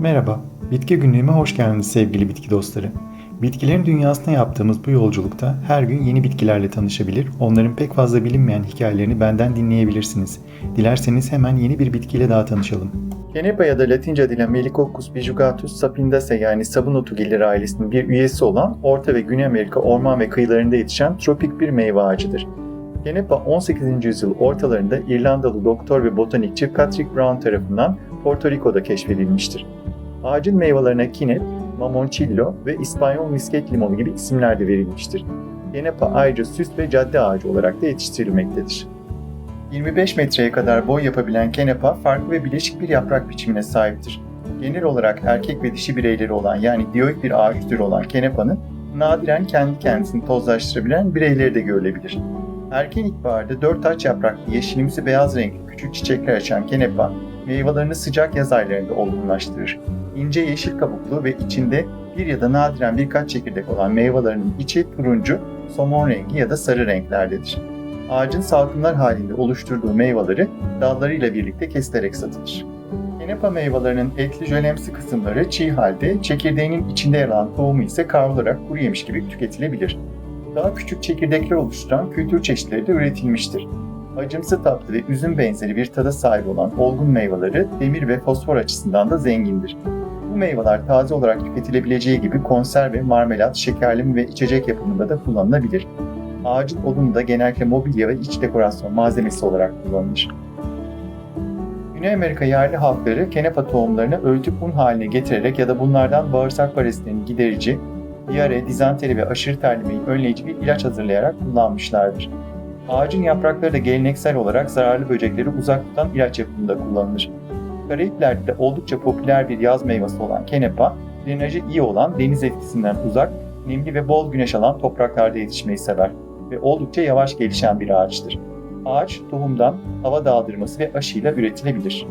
Merhaba, Bitki Günlüğü'me hoş geldiniz sevgili bitki dostları. Bitkilerin dünyasına yaptığımız bu yolculukta her gün yeni bitkilerle tanışabilir, onların pek fazla bilinmeyen hikayelerini benden dinleyebilirsiniz. Dilerseniz hemen yeni bir bitkiyle daha tanışalım. Kenepa ya da Latince adıyla Melicoccus bijugatus sapindaceae yani sabun otu ailesinin bir üyesi olan Orta ve Güney Amerika orman ve kıyılarında yetişen tropik bir meyve ağacıdır. Kenepa 18. yüzyıl ortalarında İrlandalı doktor ve botanikçi Patrick Brown tarafından Porto Rico'da keşfedilmiştir. Ağacın meyvelerine kinep, mamoncillo ve İspanyol misket limonu gibi isimler de verilmiştir. Kenepa ayrıca süs ve cadde ağacı olarak da yetiştirilmektedir. 25 metreye kadar boy yapabilen kenepa farklı ve bileşik bir yaprak biçimine sahiptir. Genel olarak erkek ve dişi bireyleri olan yani dioik bir ağaç türü olan kenepanın nadiren kendi kendisini tozlaştırabilen bireyleri de görülebilir. Erken ilkbaharda dört taç yapraklı yeşilimsi beyaz renkli küçük çiçekler açan kenepa, meyvelerini sıcak yaz aylarında olgunlaştırır. İnce yeşil kabuklu ve içinde bir ya da nadiren birkaç çekirdek olan meyvelerinin içi turuncu, somon rengi ya da sarı renklerdedir. Ağacın salkımlar halinde oluşturduğu meyveleri dallarıyla birlikte kesilerek satılır. Kenepa meyvelerinin etli jölemsi kısımları çiğ halde, çekirdeğinin içinde yer alan tohumu ise kavrularak kuru yemiş gibi tüketilebilir. Daha küçük çekirdekler oluşturan kültür çeşitleri de üretilmiştir. Acımsı tatlı ve üzüm benzeri bir tada sahip olan olgun meyveleri demir ve fosfor açısından da zengindir. Meyveler taze olarak tüketilebileceği gibi konserve, marmelat, şekerleme ve içecek yapımında da kullanılabilir. Ağacın odunu da genellikle mobilya ve iç dekorasyon malzemesi olarak kullanılır. Güney Amerika yerli halkları kenepa tohumlarını öğütüp un haline getirerek ya da bunlardan bağırsak parazitlerini giderici, diyare, dizanteri ve aşırı terlemeyi önleyici bir ilaç hazırlayarak kullanmışlardır. Ağacın yaprakları da geleneksel olarak zararlı böcekleri uzak tutan ilaç yapımında kullanılır. Karayipler'de de oldukça popüler bir yaz meyvesi olan kenepa, drenajı iyi olan deniz etkisinden uzak, nemli ve bol güneş alan topraklarda yetişmeyi sever ve oldukça yavaş gelişen bir ağaçtır. Ağaç tohumdan hava daldırması ve aşıyla üretilebilir.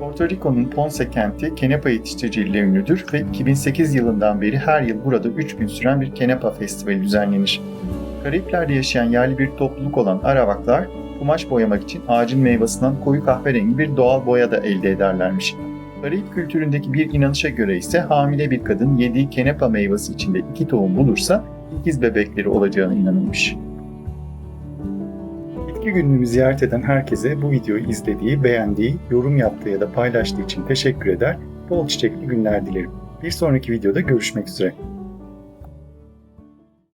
Porto Rico'nun Ponce kenti kenepa yetiştiriciliğiyle ünlüdür ve 2008 yılından beri her yıl burada 3 gün süren bir kenepa festivali düzenlenir. Karayipler'de yaşayan yerli bir topluluk olan Arawaklar, kumaş boyamak için ağacın meyvesinden koyu kahverengi bir doğal boya da elde ederlermiş. Karayip kültüründeki bir inanışa göre ise hamile bir kadın yediği kenepa meyvesi içinde iki tohum bulursa ikiz bebekleri olacağına inanılmış. Bitki günlüğümü ziyaret eden herkese bu videoyu izlediği, beğendiği, yorum yaptığı ya da paylaştığı için teşekkür eder, bol çiçekli günler dilerim. Bir sonraki videoda görüşmek üzere.